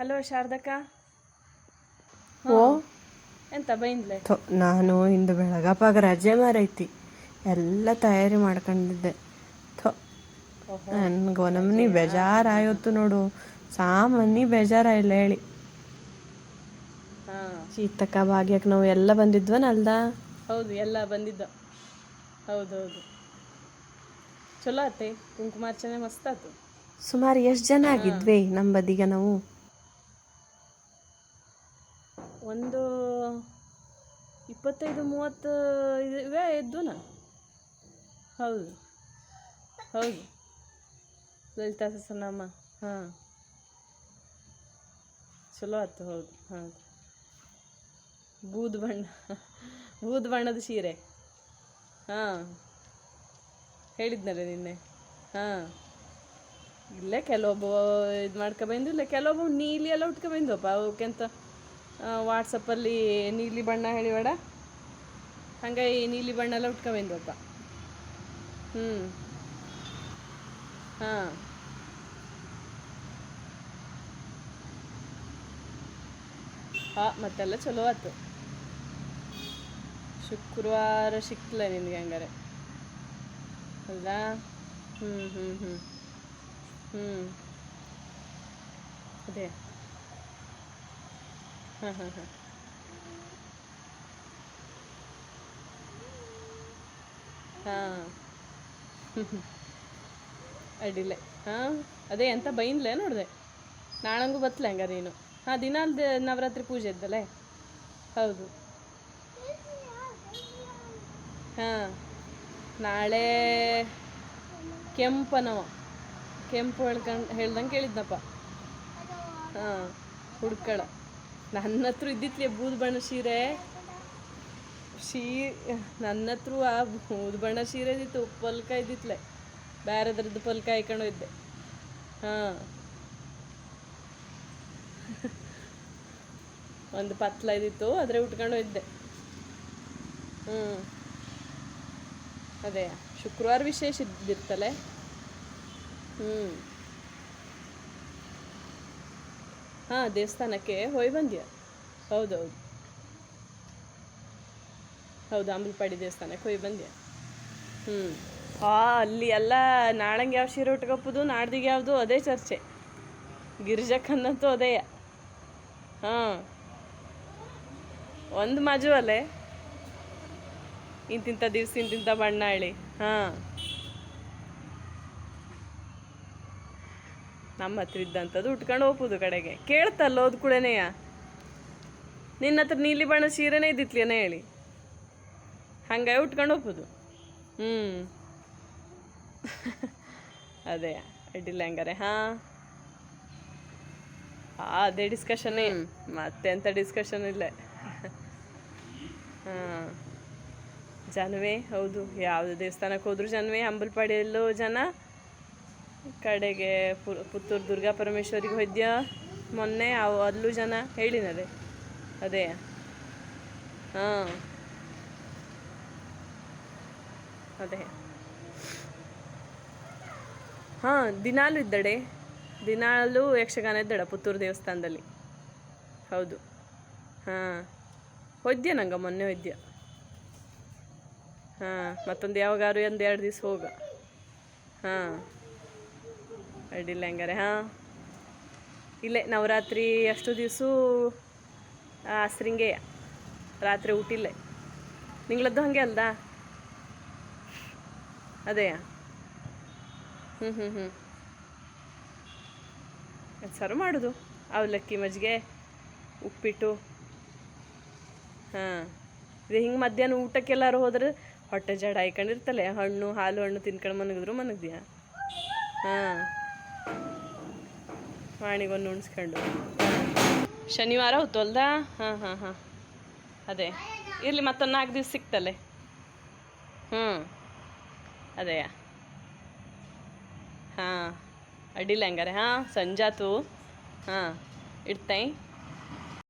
Hello ಶಾರದಕ್ಕ. ಓ. ಎಂತ ಬೈಂದ್ಲೆ? ಥು, ನಾನು ಇಂದು ಬೆಳಗಪ್ಪಾಗ ರಜೆ ಮಾರೈತಿ. ಎಲ್ಲ ತಯಾರಿ ಮಾಡ್ಕೊಂಡಿದ್ದೆ. ಥೋ ನನ್ಗೆ ಒಂದೊಮ್ಮನಿ ಬೇಜಾರಾಯೋತು ನೋಡು. ಸಾಮಾನ್ಯ ಬೇಜಾರಾಯಿಲ್ಲ ಹೇಳಿ. ಆ ಸೀತಕ್ಕ ಭಾಗ್ಯಕ್ಕೆ ನಾವು ಎಲ್ಲ ಬಂದಿದ್ವನಲ್ದ ಹೌದು ಎಲ್ಲ ಬಂದಿದ್ದ. ಹೌದೌದು. ಚಲೋ ಆತೆ ಕುಂಕುಮಾರ್ಚನೆ ಮಸ್ತ್ ಆತು ಸುಮಾರು ಎಷ್ಟು ಜನ ಆಗಿದ್ವಿ ನಮ್ಮ ಬದಿಗೆ ನಾವು? ಒಂದು ಇಪ್ಪತ್ತೈದು, ಮೂವತ್ತು ಇವೆ ಇವೇ, ಇದ್ದುನ? ಹೌದು. ಹೌದು. ಲಲಿತಾ ಸಸನಮ್ಮ, ಹಾಂ. ಚಲೋ ಆಯ್ತು, ಹೌದು ಹೌದು. ಬೂದು ಬಣ್ಣ ಬೂದು ಬಣ್ಣದ ಸೀರೆ. ಹಾಂ. ಹೇಳಿದ್ನಲ್ಲ ನಿನ್ನೆ. ಹಾಂ. ಇಲ್ಲೇ ಕೆಲವೊಬ್ಬ ಇದು ಮಾಡ್ಕೊಬಂದು ಇಲ್ಲ, ಕೆಲವೊಬ್ಬ ನೀಲಿ ಎಲ್ಲ ಉಟ್ಕೊಬಂದಪ್ಪ ಅವಕ್ಕೆಂತ? ವಾಟ್ಸಪ್ಪಲ್ಲಿ ನೀಲಿ ಬಣ್ಣ ಹೇಳಿ ಹೇಳಿಬೇಡ ಈ ನೀಲಿ ಬಣ್ಣ ಎಲ್ಲ ಉಟ್ಕೊಬಂದಪ್ಪ ಹ್ಞೂ ಹಾಂ. ಹಾಂ, ಮತ್ತೆಲ್ಲ ಚಲೋ ಆಯ್ತು ಶುಕ್ರವಾರ ಸಿಕ್ಲ ನಿನಗೆ ಹಂಗಾರೆ. ಹೌದಾ? ಹ್ಞೂ ಹ್ಞೂ ಹ್ಞೂ ಹ್ಞೂ ಅದೇ. ಹಾಂ ಹಾಂ ಹಾಂ ಅಡ್ಡಿಲ್ಲ. ಹಾಂ, ಅದೇ ಎಂತ ಬೈನ್ಲೆ ನೋಡಿದೆ. ನಾಳಂಗೂ ಬತ್ತಲೆ ಹಂಗ ನೀನು. ಹಾಂ ದಿನಾಲ್ದು ನವರಾತ್ರಿ ಪೂಜೆ ಇದ್ದಲ್ಲೇ ಹೌದು. ಹಾಂ, ನಾಳೆ ಕೆಂಪನವ. ಕೆಂಪು ಹೇಳ್ಕಂಡು, ಹೇಳ್ದಂಗೆ ಕೇಳಿದ್ನಪ್ಪ. ಹಾಂ, ಹುಡ್ಕಳ. ನನ್ನ ಹತ್ರ ಇದ್ದಿತ್ಲಿ ಬೂದು ಬಣ್ಣ ಸೀರೆ. ಶೀ ನನ್ನ ಹತ್ರ ಆ ಬೂದು ಬಣ್ಣ ಸೀರೆ ಇದ್ದಿತ್ತು, ಪಲ್ಕ ಇದ್ದಿತ್ಲೆ. ಬೇರೆದ್ರದ್ದು ಪಲ್ಕ ಹಾಕೊಂಡು ಇದ್ದೆ. ಹಾಂ. ಒಂದು ಪತ್ಲ ಇದ್ದಿತ್ತು ಆದರೆ ಉಟ್ಕೊಂಡು ಇದ್ದೆ. ಹ್ಞೂ ಅದೇ, ಶುಕ್ರವಾರ ವಿಶೇಷ ಇದ್ದಿರ್ತಲೆ ಹ್ಞೂ ಹಾಂ, ದೇವಸ್ಥಾನಕ್ಕೆ ಹೋಯ್ ಬಂದ್ಯಾ? ಹೌದೌದು ಹೌದು. ಅಂಬಲ್ಪಾಡಿ ದೇವಸ್ಥಾನಕ್ಕೆ ಹೋಗಿ ಬಂದ್ಯ? ಹ್ಞೂ ಆ, ಅಲ್ಲಿ ಎಲ್ಲ ನಾಳಂಗೆ ಯಾವ ಸೀರೆ ಉಟ್ಕೊಪ್ಪುದು, ನಾಡ್ದಿಗೆ ಯಾವುದು ಅದೇ ಚರ್ಚೆ. ಗಿರಿಜಕ್ಕನ್ನಂತೂ ಅದೇ. ಹಾಂ. ಒಂದು ಮಜು ಅಲ್ಲೇ. ಇಂತಿಂಥ ದಿವ್ಸ ಇಂತಿಂಥ ಬಣ್ಣ ಹೇಳಿ. ಹಾಂ. ನಮ್ಮ ಹತ್ರ ಇದ್ದಂಥದ್ದು ಉಟ್ಕೊಂಡು ಹೋಗ್ಬೋದು ಕಡೆಗೆ. ಕೇಳ್ತಲ್ಲ ಹೋದ್ ಕೂಡನೆಯ ನಿನ್ನ ಹತ್ರ ನೀಲಿ ಬಣ್ಣ ಸೀರೆನೇ ಇದ್ದಿತ್ಲೇನೆ ಹೇಳಿ. ಹಂಗಾಗಿ ಉಟ್ಕೊಂಡು ಹೋಗ್ಬೋದು. ಹ್ಞೂ ಅದೇ ಅಡ್ಡಿಲ್ಲ ಹಂಗಾರೆ. ಹಾಂ. ಅದೇ ಡಿಸ್ಕಷನ್ನೇ ಮತ್ತೆ ಎಂಥ ಡಿಸ್ಕಷನ್ ಇಲ್ಲ. ಹಾಂ. ಜನವೇ ಹೌದು ಯಾವುದು ದೇವಸ್ಥಾನಕ್ಕೆ ಹೋದ್ರು ಜನವೇ ಅಂಬಲ್ಪಾಡಿಯಲ್ಲೂ ಜನ. ಕಡೆಗೆ ಪುತ್ತೂರು ದುರ್ಗಾ ಪರಮೇಶ್ವರಿಗೆ ಹೋದ್ಯ? ಮೊನ್ನೆ ಅವು, ಅಲ್ಲೂ ಜನ ಹೇಳಿನದೆ. ಅದೇ. ಹಾಂ. ಅದೇ. ಹಾಂ, ದಿನಾಲು ಇದ್ದಡೆ. ದಿನಾಲು ಯಕ್ಷಗಾನ ಇದ್ದಡ ಪುತ್ತೂರು ದೇವಸ್ಥಾನದಲ್ಲಿ. ಹೌದು. ಹಾಂ. ಹೊದ್ಯ ನಂಗೆ? ಮೊನ್ನೆ ಹೊದ್ಯ? ಹಾಂ, ಮತ್ತೊಂದು ಯಾವಾಗಾರು ಒಂದು ಎರಡು ದಿವಸ ಹೋಗ. ಹಾಂ. ಅಡ್ಡಿಲ್ಲ ಹಂಗಾರೆ, ಹಾಂ. ಇಲ್ಲೇ ನವರಾತ್ರಿ ಅಷ್ಟು ದಿವಸ ಆಸ್ರಿಂಗೆ ರಾತ್ರಿ ಊಟಿಲ್ಲೇ ನಿಂಗಳದ್ದು ಹಾಗೆ ಅಲ್ದಾ? ಅದೇ ಹ್ಞೂ ಹ್ಞೂ ಹ್ಞೂ ಸರ್ವ್ ಮಾಡೋದು. ಅವಲಕ್ಕಿ ಮಜ್ಜಿಗೆ, ಉಪ್ಪಿಟ್ಟು. ಹಾಂ. ಇದು ಹಿಂಗೆ ಮಧ್ಯಾಹ್ನ ಊಟಕ್ಕೆಲ್ಲಾರು ಹೋದ್ರೆ ಹೊಟ್ಟೆ ಜಡ ಹಾಯ್ಕೊಂಡಿರ್ತಲ್ಲೇ ಹಣ್ಣು, ಹಾಲು ಹಣ್ಣು ತಿನ್ಕೊಂಡು ಮನಗಿದ್ರು ಮನಗ್ದಿಯಾ? ಹಾಂ. ವಾಣಿಗೊಂದು ಉಣ್ಸ್ಕೊಂಡು. ಶನಿವಾರ ಹೊತ್ತು ಅಲ್ದಾ ಹಾಂ ಹಾಂ ಹಾಂ. ಅದೇ. ಇರಲಿ, ಮತ್ತೊಂದು ನಾಲ್ಕು ದಿವ್ಸ ಸಿಕ್ತಲ್ಲೇ. ಹ್ಞೂ ಅದೇಯ ಹಾಂ. ಅಡ್ಡಿಲ್ಲ ಹಂಗಾರೆ. ಹಾಂ, ಸಂಜಾತು. ಹಾಂ ಇಡ್ತೈ